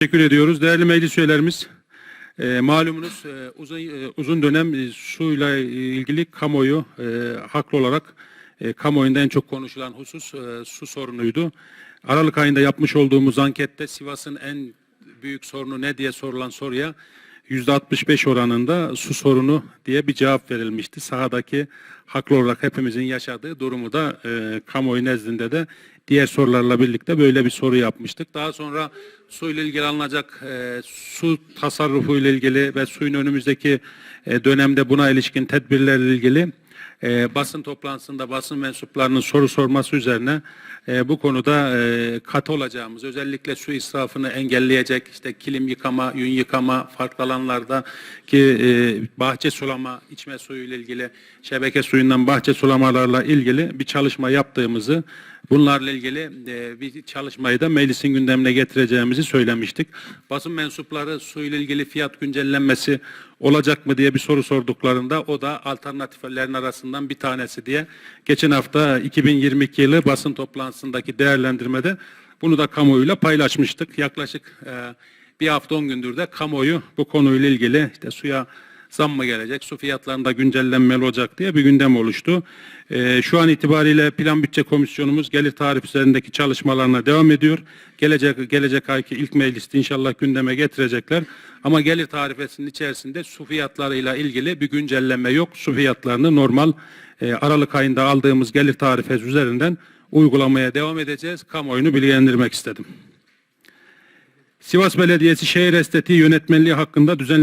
Teşekkür ediyoruz. Değerli meclis üyelerimiz, e, malumunuz e, uzun e, uzun dönem e, suyla ilgili kamuoyu e, haklı olarak e, kamuoyunda en çok konuşulan husus e, su sorunuydu. Aralık ayında yapmış olduğumuz ankette Sivas'ın en büyük sorunu ne diye sorulan soruya %65 oranında su sorunu diye bir cevap verilmişti. Sahadaki haklı olarak hepimizin yaşadığı durumu da e, kamuoyu nezdinde de diğer sorularla birlikte böyle bir soru yapmıştık. Daha sonra su ile ilgili alınacak e, su tasarrufu ile ilgili ve suyun önümüzdeki e, dönemde buna ilişkin tedbirlerle ilgili e, basın toplantısında basın mensuplarının soru sorması üzerine e, bu konuda e, katı olacağımız, özellikle su israfını engelleyecek, işte kilim yıkama, yün yıkama, farklı alanlarda ki e, bahçe sulama, içme suyu ile ilgili, şebeke suyundan bahçe sulamalarla ilgili bir çalışma yaptığımızı, bunlarla ilgili e, bir çalışmayı da meclisin gündemine getireceğimizi söylemiştik. Basın mensupları su ile ilgili fiyat güncellenmesi olacak mı diye bir soru sorduklarında o da alternatiflerin arasından bir tanesi diye geçen hafta 2022 yılı basın toplantısındaki değerlendirmede bunu da kamuoyuyla paylaşmıştık. Yaklaşık e, bir hafta on gündür de kamuoyu bu konuyla ilgili işte suya zam mı gelecek, su fiyatlarında güncellenmeli olacak diye bir gündem oluştu. Ee, şu an itibariyle Plan Bütçe Komisyonumuz gelir tarif üzerindeki çalışmalarına devam ediyor. Gelecek gelecek ayki ilk mecliste inşallah gündeme getirecekler. Ama gelir tarifesinin içerisinde su fiyatlarıyla ilgili bir güncelleme yok. Su fiyatlarını normal e, Aralık ayında aldığımız gelir tarifesi üzerinden uygulamaya devam edeceğiz. Kamuoyunu bilgilendirmek istedim. Sivas Belediyesi şehir estetiği yönetmenliği hakkında düzenli